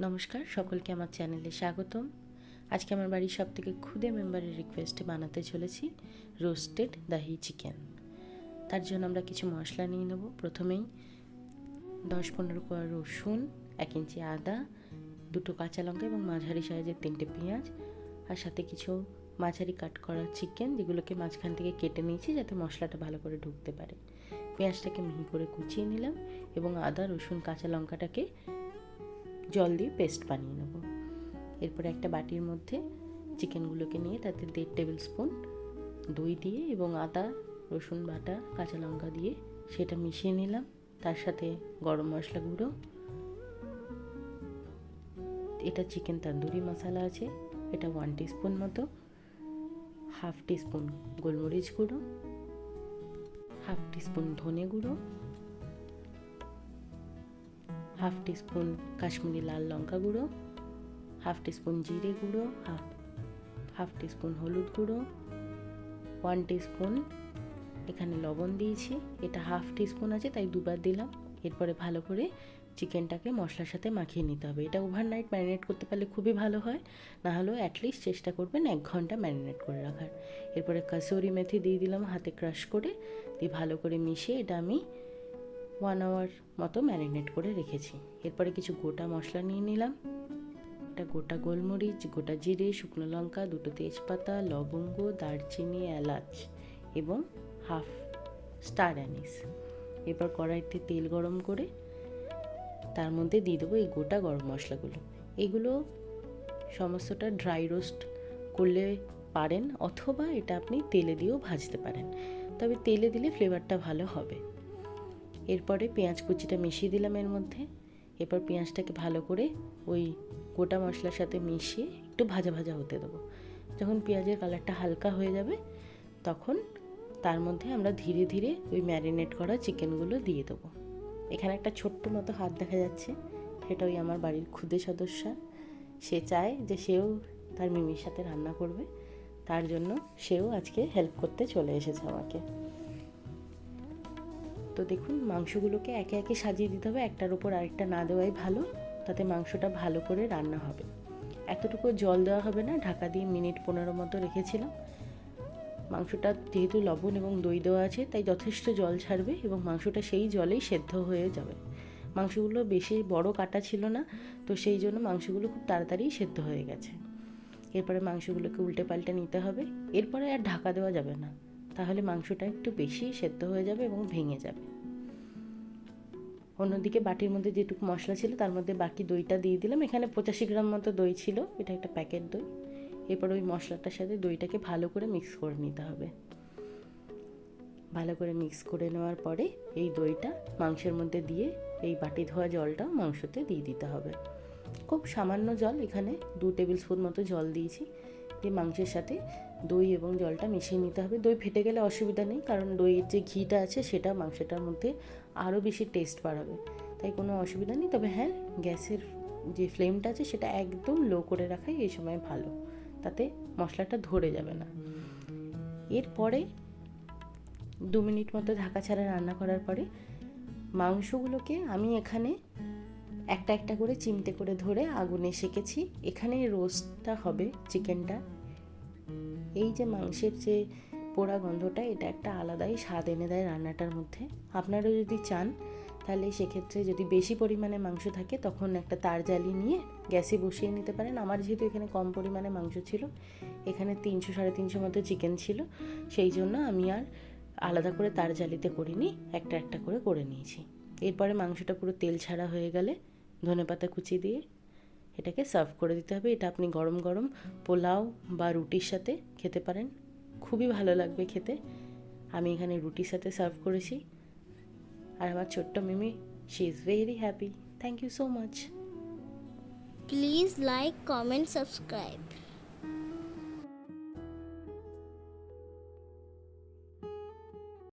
নমস্কার, সকলকে আমার চ্যানেলে স্বাগতম। আজকে আমার বাড়ির সব থেকে ক্ষুদে মেম্বারের রিকোয়েস্টে বানাতে চলেছি রোস্টেড দাহি চিকেন তার জন্য আমরা কিছু মশলা নিয়ে নেব। প্রথমেই দশ পনেরো কোয়া রসুন, এক ইঞ্চি আদা, দুটো কাঁচা লঙ্কা এবং মাঝারি সাইজের তিনটে পেঁয়াজ আর সাথে কিছু মাঝারি কাট করা চিকেন যেগুলোকে মাঝখান থেকে কেটে নিয়েছি যাতে মশলাটা ভালো করে ঢুকতে পারে। পেঁয়াজটাকে মিহি করে কুচিয়ে নিলাম এবং আদা, রসুন, কাঁচা লঙ্কাটাকে জল দিয়ে পেস্ট বানিয়ে নেব। এরপরে একটা বাটির মধ্যে চিকেনগুলোকে নিয়ে তাতে দেড় টেবিল স্পুন দই দিয়ে এবং আদা, রসুন বাটা, কাঁচা লঙ্কা দিয়ে সেটা মিশিয়ে নিলাম। তার সাথে গরম মশলা গুঁড়ো। এটা চিকেন তন্দুরি মশলা আছে, এটা ওয়ান টিস্পুন মতো। হাফ টিস্পুন গোলমরিচ গুঁড়ো। হাফ টিস্পুন ধনে গুঁড়ো। হাফ টিস্পুন কাশ্মীরি লাল লঙ্কা গুঁড়ো, হাফ টিস্পুন জিরে গুঁড়ো, হাফ হাফ টিস্পুন হলুদ গুঁড়ো, ওয়ান টিস্পুন, এখানে লবণ দিয়েছি, এটা হাফ টিস্পুন আছে, তাই দুবার দিলাম, এরপরে ভালো করে চিকেনটাকে মশলার সাথে মাখিয়ে নিতে হবে। এটা ওভারনাইট ম্যারিনেট করতে পারলে খুবই ভালো হয়, না হলেও অ্যাটলিস্ট চেষ্টা করবেন এক ঘণ্টা ম্যারিনেট করে রাখার। এরপরে কাসুরি মেথি দিয়ে দিলাম হাতে ক্রাশ করে, দিয়ে ভালো করে মিশিয়ে এটা আমি ওয়ান আওয়ার মতো ম্যারিনেট করে রেখেছি। এরপরে কিছু গোটা মশলা নিয়ে নিলাম। একটা গোটা গোলমরিচ, গোটা জিরে, শুকনো লঙ্কা, দুটো তেজপাতা, লবঙ্গ, দারচিনি, এলাচ এবং হাফ স্টার অ্যানিস এরপর কড়াইতে তেল গরম করে তার মধ্যে দিয়ে দেবো এই গোটা গরম মশলাগুলো। এগুলো সমস্তটা ড্রাই রোস্ট করলে পারেন অথবা এটা আপনি তেলে দিয়েও ভাজতে পারেন। তবে তেলে দিলে ফ্লেভারটা ভালো হবে। এরপরে পেঁয়াজ কুচিটা মিশিয়ে দিলাম এর মধ্যে। এরপর পেঁয়াজটাকে ভালো করে ওই গোটা মশলার সাথে মিশিয়ে একটু ভাজা ভাজা হতে দেবো। যখন পেঁয়াজের কালারটা হালকা হয়ে যাবে, তখন তার মধ্যে আমরা ধীরে ধীরে ওই ম্যারিনেট করা চিকেনগুলো দিয়ে দেবো। এখানে একটা ছোট্ট মতো হাত দেখা যাচ্ছে, সেটা ওই আমার বাড়ির ক্ষুদে সদস্য। সে চায় যে সেও তার মিমির সাথে রান্না করবে, তার জন্য সেও আজকে হেল্প করতে চলে এসেছে আমাকে। তো দেখুন, মাংসগুলোকে একে একে সাজিয়ে দিতে হবে। একটার উপর আরেকটা না দেওয়াই ভালো, তাতে মাংসটা ভালো করে রান্না হবে। এতটুকু জল দেওয়া হবে না, ঢাকা দিয়ে মিনিট পনেরো মতো রেখেছিলাম। মাংসটা যেহেতু লবণ এবং দই দেওয়া আছে, তাই যথেষ্ট জল ছাড়বে এবং মাংসটা সেই জলেই সেদ্ধ হয়ে যাবে। মাংসগুলো বেশি বড় কাটা ছিল না, তো সেই জন্য মাংসগুলো খুব তাড়াতাড়ি সেদ্ধ হয়ে গেছে। এরপরে মাংসগুলোকে উল্টে পাল্টে নিতে হবে। এরপরে আর ঢাকা দেওয়া যাবে না। তাহলে মাংসটা একটু বেশি সেদ্ধ হয়ে যাবে এবং ভেঙে যাবে। অন্যদিকে বাটির মধ্যে যেটুকু মশলা ছিল তার মধ্যে বাকি দইটা দিয়ে দিলাম। এখানে পঁচাশি গ্রাম মতো দই ছিল, এটা একটা প্যাকেট দই। এরপর ওই মশলাটার সাথে দইটাকে ভালো করে মিক্স করে নিতে হবে। ভালো করে মিক্স করে নেওয়ার পরে এই দইটা মাংসের মধ্যে দিয়ে এই বাটি ধোয়া জলটা মাংসতে দিয়ে দিতে হবে। খুব সামান্য জল, এখানে দু টেবিল স্পুন মতো জল দিয়েছি। দিয়ে মাংসের সাথে দই এবং জলটা মিশিয়ে নিতে হবে। দই ফেটে গেলে অসুবিধা নেই, কারণ দইয়ের যে ঘিটা আছে সেটা মাংসটার মধ্যে আরও বেশি টেস্ট বাড়াবে। তাই কোনো অসুবিধা নেই, তবে হ্যাঁ গ্যাসের যে ফ্লেমটা আছে সেটা একদম লো করে রাখাই এই সময় ভালো। তাতে মশলাটা ধরে যাবে না। এরপরে দু মিনিট মতো ঢাকা ছাড়া রান্না করার পরে মাংসগুলোকে আমি এখানে একটা একটা করে চিমটে করে ধরে আগুনে সেকেছি। এখানে রোস্টটা হবে চিকেনটা এই যে মাংসের যে পোড়া গন্ধটা এটা একটা আলাদাই স্বাদ এনে দেয় রান্নাটার মধ্যে। আপনারা যদি চান তাহলে সেক্ষেত্রে যদি বেশি পরিমাণে মাংস থাকে তখন একটা তার জালি নিয়ে গ্যাসে বসিয়ে নিতে পারেন। আমার যেহেতু এখানে কম পরিমাণে মাংস ছিল এখানে তিনশো সাড়ে তিনশো মতো চিকেন ছিল সেই জন্য আমি আর আলাদা করে তার জালিতে করিনি একটা একটা করে করে নিয়েছি। এরপরে মাংসটা পুরো তেল ছাড়া হয়ে গেলে ধনে পাতা কুচি দিয়ে এটাকে সার্ভ করে দিতে হবে। এটা আপনি গরম গরম পোলাও বা রুটির সাথে খেতে পারেন। খুবই ভালো লাগবে খেতে। আমি এখানে রুটির সাথে সার্ভ করেছি। আর আমার ছোট্ট Mimi she is very happy thank you so much please like comment subscribe.